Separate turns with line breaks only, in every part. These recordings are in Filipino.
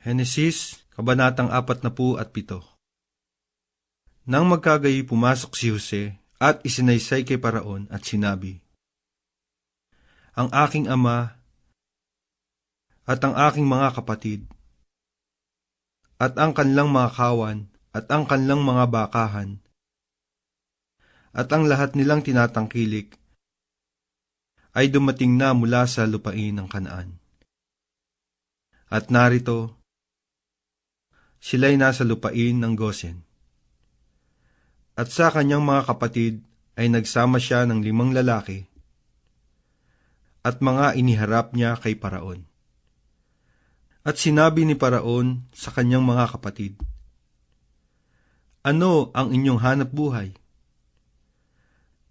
Henesis, Kabanatang 47 Nang magkagayi pumasok si Jose at isinaysay kay Paraon at sinabi, Ang aking ama at ang aking mga kapatid at ang kanilang mga kawan at ang kanilang mga bakahan at ang lahat nilang tinatangkilik ay dumating na mula sa lupain ng kanaan. At narito, sila'y nasa lupain ng Gosen. At sa kanyang mga kapatid ay nagsama siya ng limang lalaki at mga iniharap niya kay Paraon. At sinabi ni Paraon sa kanyang mga kapatid, Ano ang inyong hanap buhay?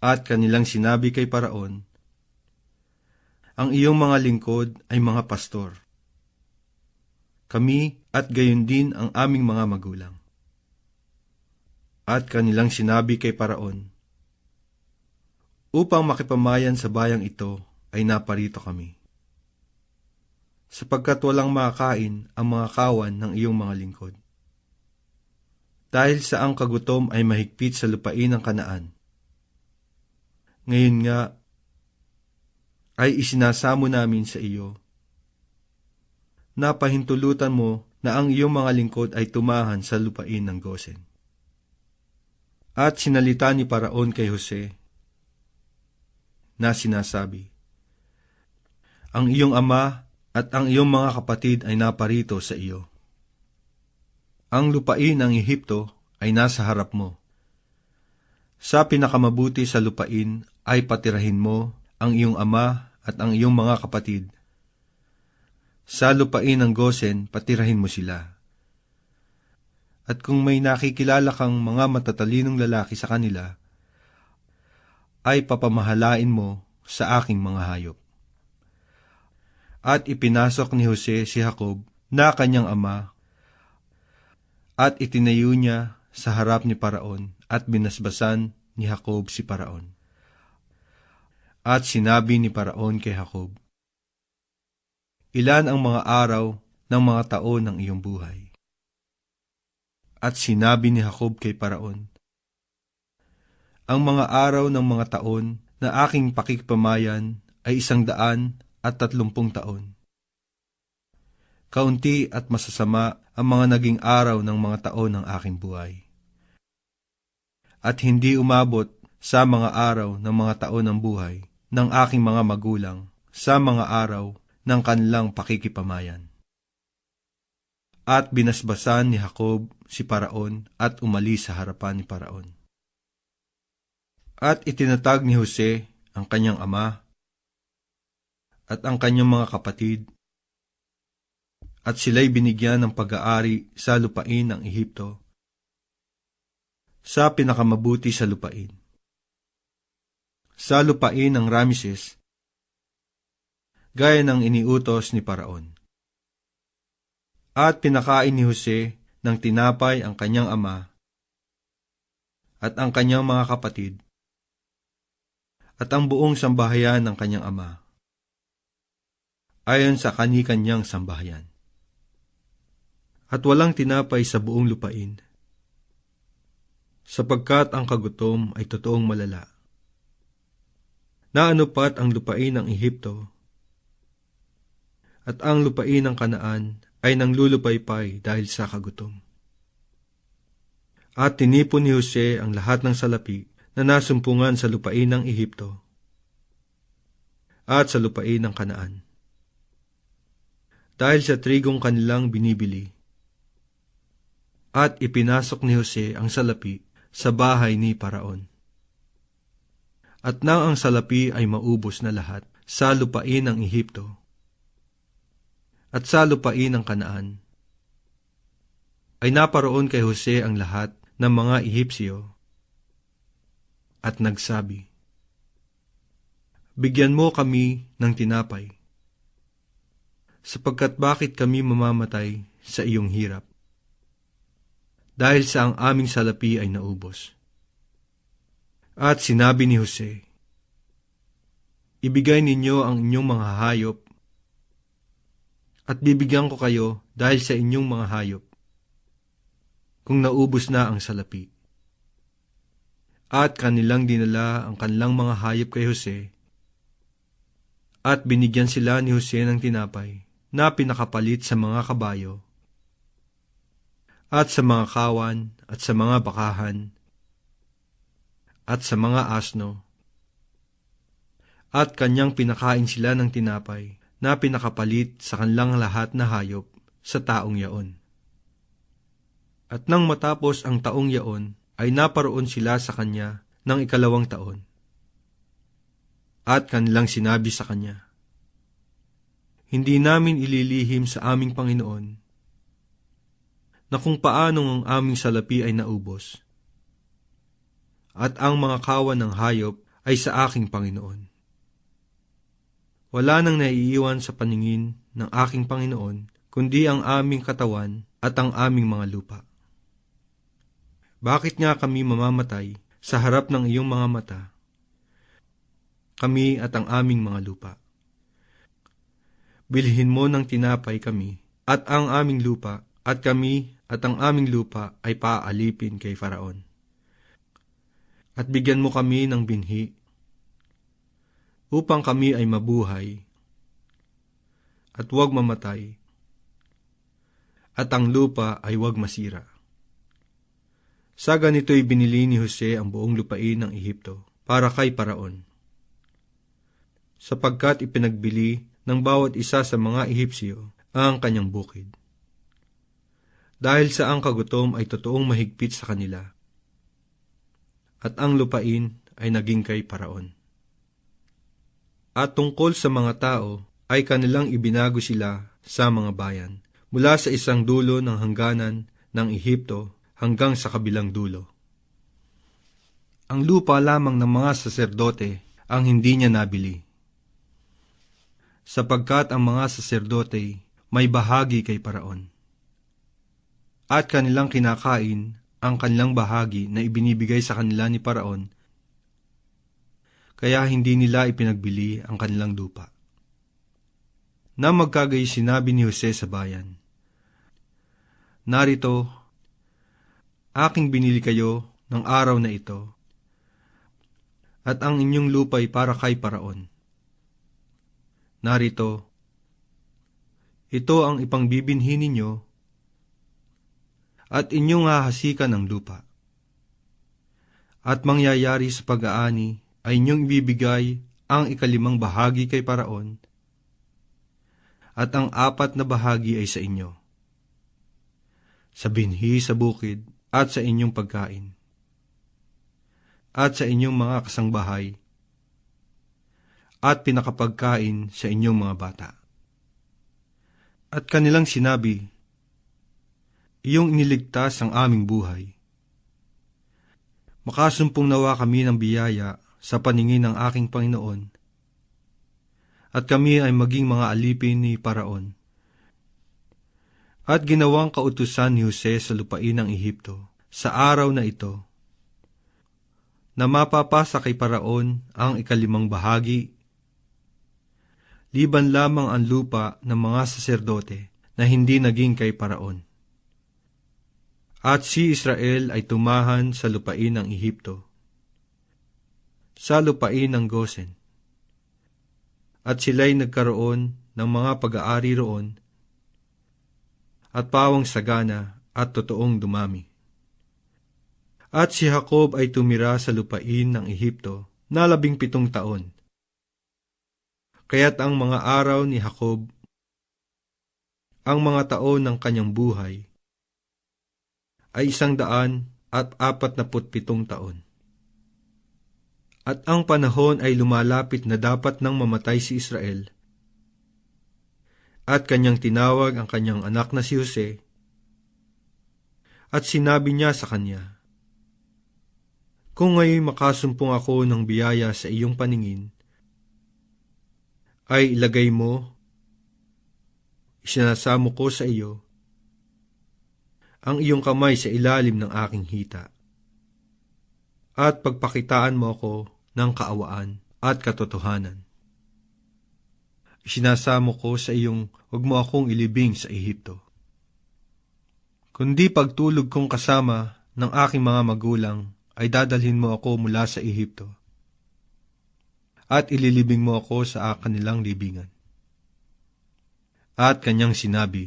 At kanilang sinabi kay Paraon, Ang iyong mga lingkod ay mga pastor. Kami at gayon din ang aming mga magulang. At kanilang sinabi kay Paraon, Upang makipamayan sa bayang ito ay naparito kami. Sapagkat walang makakain ang mga kawan ng iyong mga lingkod. Dahil sa ang kagutom ay mahigpit sa lupain ng kanaan ngayon nga ay isinasamo namin sa iyo. Napahintulutan mo na ang iyong mga lingkod ay tumahan sa lupain ng Gosen. At sinalita ni Paraon kay Jose na sinasabi, Ang iyong ama at ang iyong mga kapatid ay naparito sa iyo. Ang lupain ng Ehipto ay nasa harap mo. Sa pinakamabuti sa lupain ay patirahin mo ang iyong ama at ang iyong mga kapatid. Sa lupain ng Gosen, patirahin mo sila. At kung may nakikilala kang mga matatalinong lalaki sa kanila, ay papamahalain mo sa aking mga hayop. At ipinasok ni Jose si Jacob na kanyang ama, at itinayo niya sa harap ni Paraon at binasbasan ni Jacob si Paraon. At sinabi ni Paraon kay Jacob, Ilan ang mga araw ng mga taon ng iyong buhay? At sinabi ni Jacob kay Paraon, Ang mga araw ng mga taon na aking pakikpamayan ay isang daan at tatlumpung taon. Kaunti at masasama ang mga naging araw ng mga taon ng aking buhay at hindi umabot sa mga araw ng mga taon ng buhay ng aking mga magulang sa mga araw ng kanilang pakikipamayan. At binasbasan ni Jacob si Paraon at umalis sa harapan ni Paraon. At itinatag ni Jose ang kanyang ama at ang kanyang mga kapatid at sila'y binigyan ng pag-aari sa lupain ng Ehipto sa pinakamabuti sa lupain. Sa lupain ng Ramses, gaya ng iniutos ni Paraon. At pinakain ni Jose ng tinapay ang kanyang ama at ang kanyang mga kapatid at ang buong sambahayan ng kanyang ama ayon sa kani-kanyang sambahayan. At walang tinapay sa buong lupain sapagkat ang kagutom ay totoong malala. Naanupat ang lupain ng Ehipto, at ang lupain ng Kanaan ay nang lulupaypay dahil sa kagutom. At tinipon ni Jose ang lahat ng salapi na nasumpungan sa lupain ng Ehipto at sa lupain ng Kanaan. Dahil sa trigong kanilang binibili, at ipinasok ni Jose ang salapi sa bahay ni Paraon. At nang ang salapi ay maubos na lahat sa lupain ng Ehipto at sa lupain ng Kanaan, ay naparoon kay Jose ang lahat ng mga Ehipsyo at nagsabi, Bigyan mo kami ng tinapay, sapagkat bakit kami mamamatay sa iyong hirap? dahil sa ang aming salapi ay naubos. At sinabi ni Jose, Ibigay ninyo ang inyong mga hayop at bibigyan ko kayo dahil sa inyong mga hayop. Kung naubos na ang salapi. At kanilang dinala ang kanilang mga hayop kay Jose, at binigyan sila ni Jose ng tinapay na pinakapalit sa mga kabayo, at sa mga kawan, at sa mga bakahan, at sa mga asno, at kanyang pinakain sila ng tinapay na pinakapalit sa kanilang lahat na hayop sa taong yaon. At nang matapos ang taong yaon, ay naparoon sila sa kanya ng ikalawang taon. At kanilang sinabi sa kanya, Hindi namin ililihim sa aming Panginoon na kung paanong ang aming salapi ay naubos, at ang mga kawan ng hayop ay sa aking Panginoon. Wala nang naiiwan sa paningin ng aking Panginoon, kundi ang aming katawan at ang aming mga lupa. Bakit nga kami mamamatay sa harap ng iyong mga mata? Kami at ang aming mga lupa. Bilhin mo ng tinapay kami at ang aming lupa at kami at ang aming lupa ay paaalipin kay Faraon. At bigyan mo kami ng binhi upang kami ay mabuhay. At huwag mamatay, at ang lupa ay huwag masira. Sa ganito'y binili ni Jose ang buong lupain ng Ehipto para kay Paraon, sapagkat ipinagbili ng bawat isa sa mga Ehipsyo ang kanyang bukid. Dahil sa ang kagutom ay totoong mahigpit sa kanila, at ang lupain ay naging kay Paraon at tungkol sa mga tao ay kanilang ibinago sila sa mga bayan, mula sa isang dulo ng hangganan ng Ehipto hanggang sa kabilang dulo. Ang lupa lamang ng mga saserdote ang hindi niya nabili. Sapagkat ang mga saserdote may bahagi kay Paraon. At kanilang kinakain ang kanilang bahagi na ibinibigay sa kanila ni Paraon kaya hindi nila ipinagbili ang kanilang lupa. Na magkagay sinabi ni Jose sa bayan, Narito, aking binili kayo ng araw na ito, at ang inyong lupa'y para kay paraon. Narito, ito ang ipangbibinhi ninyo, at inyong hahasikan ng lupa. At mangyayari sa pag-aani ay inyong ibibigay ang ikalimang bahagi kay Paraon, at ang apat na bahagi ay sa inyo. Sa binhi sa bukid at sa inyong pagkain, at sa inyong mga kasangbahay, at pinakapagkain sa inyong mga bata. At kanilang sinabi, Iyong iniligtas ang aming buhay. Makasumpong nawa kami ng biyaya sa paningin ng aking Panginoon, at kami ay maging mga alipin ni Paraon. At ginawang kautusan ni Jose sa lupain ng Ehipto sa araw na ito, na mapapasa kay Paraon ang ikalimang bahagi, liban lamang ang lupa ng mga saserdote na hindi naging kay Paraon. At si Israel ay tumahan sa lupain ng Ehipto sa lupain ng Gosen. At sila'y nagkaroon ng mga pag-aari roon at pawang sagana at totoong dumami. At si Jacob ay tumira sa lupain ng Ehipto na labing pitong taon. Kaya't ang mga araw ni Jacob, ang mga taon ng kanyang buhay, ay isang daan at apat na pitong taon at ang panahon ay lumalapit na dapat nang mamatay si Israel. At kanyang tinawag ang kanyang anak na si Jose, at sinabi niya sa kanya, Kung ngayon makasumpong ako ng biyaya sa iyong paningin, ay ilagay mo, isinasamo ko sa iyo, ang iyong kamay sa ilalim ng aking hita. At pagpakitaan mo ako ng kaawaan at katotohanan. isinasamo ko sa iyong huwag mo akong ilibing sa Ehipto. Kundi pagtulog kong kasama ng aking mga magulang ay dadalhin mo ako mula sa Ehipto at ililibing mo ako sa kanilang libingan. At kanyang sinabi,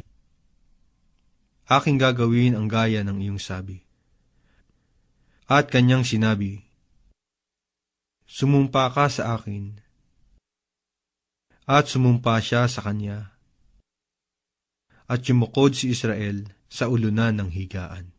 Aking gagawin ang gaya ng iyong sabi. At kanyang sinabi, Sumumpa ka sa akin. At sumumpa siya sa kanya. At yumukod si Israel sa ulunan ng higaan.